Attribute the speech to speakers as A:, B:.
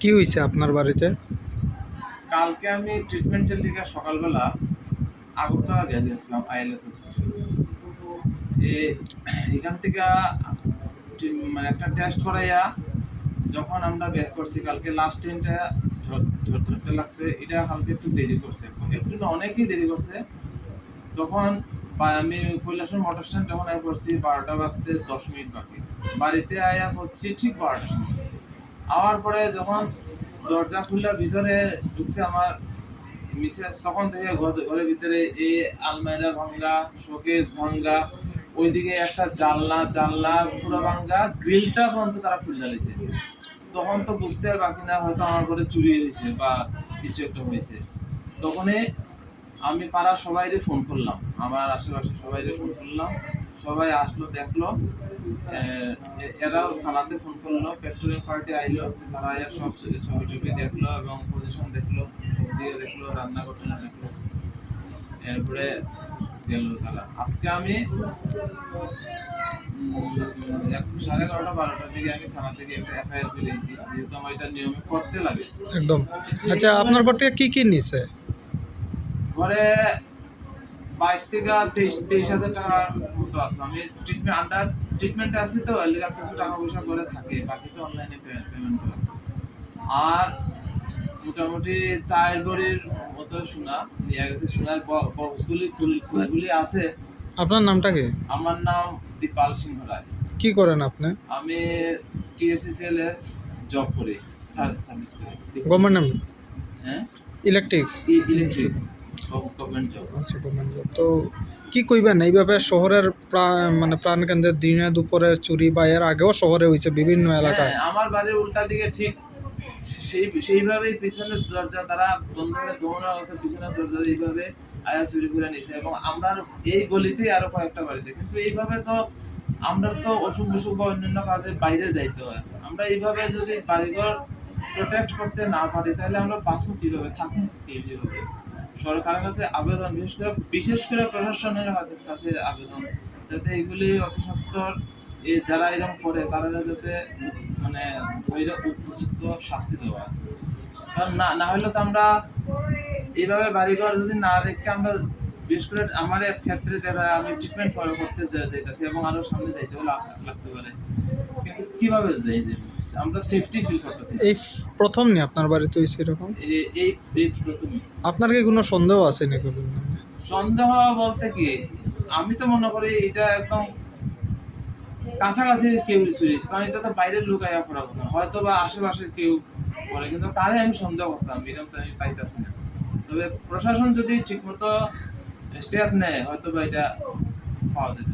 A: কি হয়েছে আপনার বাড়িতে?
B: কালকে আমি ট্রিটমেন্টের দিকে সকালবেলা আগরতলা গেছিলাম আইএলএস হসপিটাল এখান থেকে মানে একটা টেস্ট করাইয়া যখন আমরা বের করছি, কালকে লাস্ট ট্রেনটা ধরতে লাগছে, এটা কালকে একটু দেরি করছে। একটু না, অনেকই দেরি করছে। তখন আমি কৈলাসের মোটর স্ট্যান্ড যখন আয় করছি, বারোটা বাজতে দশ মিনিট বাকি। বাড়িতে আয়া করছি ঠিক বারোটার সময়। আওয়ার পরে যখন দরজা খুললে ভিতরে ঢুকছে আমার মিসেস, তখন থেকে ঘর- ঘরের ভিতরে এই আলমারিরা ভাঙ্গা শোকেস ভাঙ্গা ওইদিকে একটা জানলা জানলা পুরো ভাঙ্গা গ্রিলটা পর্যন্ত তারা খুলে ডালিছে তখন তো বুঝতে আর বাকি না, হয়তো আমার ঘরে চুরি হয়েছে বা কিছু একটা হয়েছে। তখনই আমি পাড়ার সবাইরে ফোন করলাম, আমার আশেপাশে সবাইরে ফোন করলাম। সবাই আসলো দেখল। এরাও থানাতে ফোন করল পেট্রোলিং পার্টি আইলো তারা আয়া সব ছবি টবি দেখল এবং পজিশন দেখল দিয়ে দেখল রান্না করতে দেখল। এরপরে গেল তারা। আজকে আমি সাড়ে এগারোটা বারোটার দিকে আমি থানা থেকে একটা এফআইআর পেয়েছি যেহেতু আমার এটা নিয়মে করতে লাগে।
A: একদম। আচ্ছা আপনার ঘর থেকে কি কি নিছে?
B: ঘরে বাইশ থেকে তেইশ তেইশ হাজার টাকার মতো আছে। আমি ট্রিটমেন্ট আন্ডার ট্রিটমেন্টে আছি তো লিগে কিছু টাকা পয়সা করে থাকে বাকি তো অনলাইনে পেমেন্ট করে আর মোটামুটি চার গড়ির মতো সোনা নিয়ে গেছে সোনার বক্সগুলি ফুলগুলি আছে।
A: আপনার নামটা কি?
B: আমার নাম দীপাল সিংহ রায়।
A: কি করেন আপনি?
B: আমি টিএসসিসিএল এ জব করি সার্ভিস করি।
A: গভর্নমেন্ট নাম?
B: হ্যাঁ?
A: ইলেকট্রিক
B: ইলেকট্রিক জব
A: আচ্ছা গভর্নমেন্ট জব তো কি কইবেন এইভাবে শহরের প্রাণ মানে প্রাণকেন্দ্রের দিনে দুপুরে চুরি বা এর আগেও শহরে হয়েছে বিভিন্ন এলাকায়।
B: হ্যাঁ, আমার বাড়ির উল্টা দিকে ঠিক সেই সেইভাবেই পিছনের দরজা তারা বন্ধ করে পিছনের দরজা এইভাবে আয়া চুরি করে নিছে এবং আমরা এই গলিতেই আরও কয়েকটা বাড়িতে। কিন্তু এইভাবে তো আমরা তো অসুখ বিসুখ বা অন্যান্য কাজে বাইরে যাইতে হয়। আমরা এইভাবে যদি বাড়িঘর প্রোটেক্ট করতে না পারি তাহলে আমরা বাঁচবো কীভাবে? থাকব কীভাবে? সরকারের কাছে আবেদন, বিশেষ করে বিশেষ করে প্রশাসনের কাছে আবেদন, যাতে এগুলি অতি যারা এরকম করে, তারা যাতে মানে ধৈর্য উপযুক্ত শাস্তি দেওয়া। কারণ না না হলে তো আমরা এইভাবে বাড়িঘর যদি না রেখে আমরা বিশেষ করে আমার এক ক্ষেত্রে যারা আমি ট্রিটমেন্ট করতে যাইতেছি এবং আরও সামনে যাইতেও লাগ- লাগতে পারে। কিন্তু কীভাবে যাই যে আমরা সেফটি ফিল করতেছি
A: এই প্রথম নি আপনার বাড়িতে হয়েছে এরকম?
B: এই- এই প্রথমে
A: আপনার কি কোনো সন্দেহ আছে নাকি
B: সন্দেহ বলতে কি আমি তো মনে করি এটা একদম কাছাকাছি কেউ চুরিয়েছে কারণ এটা তো বাইরের লোক আয়া কথা। হয়তো বা আশেপাশের কেউ করে কিন্তু কারে আমি সন্দেহ করতাম? এরকম আমি পাইতাছি না। তবে প্রশাসন যদি ঠিকমতো স্টেপ নেয় হয়তো বা এটা পাওয়া যেতে